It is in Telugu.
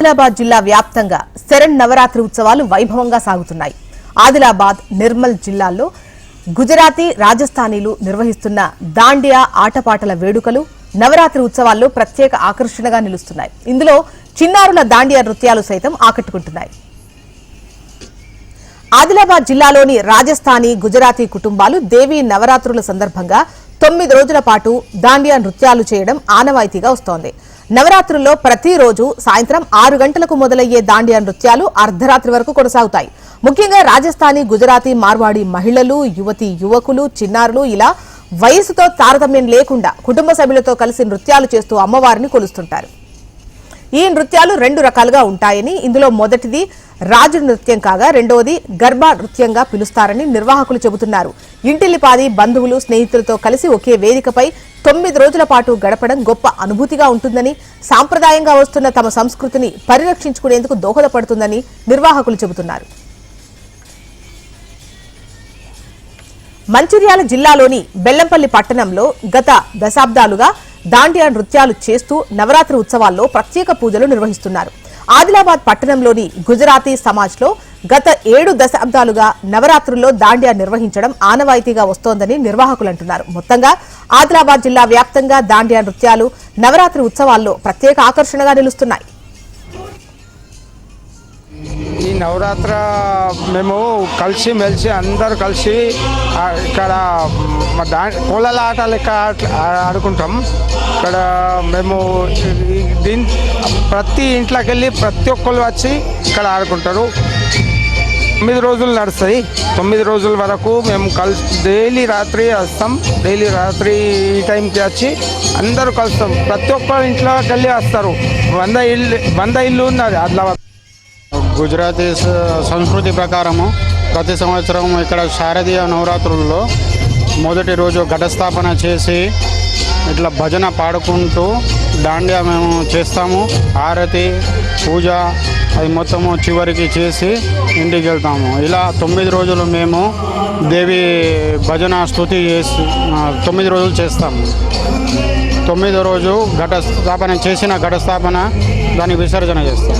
ఆదిలాబాద్ జిల్లా వ్యాప్తంగా శరణ్ నవరాత్రి ఉత్సవాలు వైభవంగా సాగుతున్నాయి. ఆదిలాబాద్ నిర్మల్ జిల్లాల్లో గుజరాతీ రాజస్థానీలు నిర్వహిస్తున్న దాండియా ఆటపాటల వేడుకలు నవరాత్రి ఉత్సవాల్లో ప్రత్యేక ఆకర్షణగా నిలుస్తున్నాయి. ఇందులో చిన్నారుల దాండియా నృత్యాలు సైతం ఆకట్టుకుంటున్నాయి. ఆదిలాబాద్ జిల్లాలోని రాజస్థానీ గుజరాతీ కుటుంబాలు దేవీ నవరాత్రుల సందర్భంగా తొమ్మిది రోజుల పాటు దాండియా నృత్యాలు చేయడం ఆనవాయితీగా వస్తోంది. నవరాత్రుల్లో ప్రతిరోజు సాయంత్రం ఆరు గంటలకు మొదలయ్యే దాండియా నృత్యాలు అర్ధరాత్రి వరకు కొనసాగుతాయి. ముఖ్యంగా రాజస్థానీ గుజరాతీ మార్వాడి మహిళలు యువతి యువకులు చిన్నారులు ఇలా వయసుతో తారతమ్యం లేకుండా కుటుంబ సభ్యులతో కలిసి నృత్యాలు చేస్తూ అమ్మవారిని కొలుస్తుంటారు. ఈ నృత్యాలు రెండు రకాలుగా ఉంటాయని ఇందులో మొదటిది రాజు నృత్యం కాగా రెండవది గర్భ నృత్యంగా పిలుస్తారని నిర్వాహకులు చెబుతున్నారు. ఇంటిల్లిపాది బంధువులు స్నేహితులతో కలిసి ఒకే వేదికపై తొమ్మిది రోజుల పాటు గడపడం గొప్ప అనుభూతిగా ఉంటుందని సాంప్రదాయంగా వస్తున్న తమ సంస్కృతిని పరిరక్షించుకునేందుకు దోహదపడుతుందని నిర్వాహకులు చెబుతున్నారు. మంచిర్యాల జిల్లాలోని బెల్లంపల్లి పట్టణంలో గత దశాబ్దాలుగా దాండియా నృత్యాలు చేస్తూ నవరాత్రి ఉత్సవాల్లో ప్రత్యేక పూజలు నిర్వహిస్తున్నారు. ఆదిలాబాద్ పట్టణంలోని గుజరాతీ సమాజ్లో గత ఏడు దశాబ్దాలుగా నవరాత్రుల్లో దాండియా నిర్వహించడం ఆనవాయితీగా వస్తోందని నిర్వాహకులు అంటున్నారు. మొత్తంగా ఆదిలాబాద్ జిల్లా వ్యాప్తంగా దాండియా నృత్యాలు నవరాత్రి ఉత్సవాల్లో ప్రత్యేక ఆకర్షణగా నిలుస్తున్నాయి. ఈ నవరాత్ర మేము కలిసి మెలిసి అందరు కలిసి ఇక్కడ దా కోళ్ళ ఆట లెక్క ఆడుకుంటాం. ఇక్కడ మేము దీని ప్రతి ఇంట్లోకి వెళ్ళి ప్రతి ఒక్కరు వచ్చి ఇక్కడ ఆడుకుంటారు. తొమ్మిది రోజులు నడుస్తాయి. తొమ్మిది రోజుల వరకు మేము కలిసి డైలీ రాత్రి వస్తాం. డైలీ రాత్రి ఈ టైంకి వచ్చి అందరూ కలుస్తాం. ప్రతి ఒక్క ఇంట్లోకి వెళ్ళి వస్తారు. వంద ఇల్లు వంద ఇల్లు ఉన్నది. ఆదిలాబాద్ గుజరాతీ సంస్కృతి ప్రకారము ప్రతి సంవత్సరం ఇక్కడ శారదీయ నవరాత్రుల్లో మొదటి రోజు ఘటస్థాపన చేసి ఇట్లా భజన పాడుకుంటూ దాండియా మేము చేస్తాము. ఆరతి పూజ అది మొత్తము చివరికి చేసి ఇంటికి వెళ్తాము. ఇలా తొమ్మిది రోజులు మేము దేవి భజన స్థుతి చేసి తొమ్మిది రోజులు చేస్తాము. తొమ్మిదో రోజు ఘట స్థాపన చేసిన ఘట స్థాపన దానికి విసర్జన చేస్తాం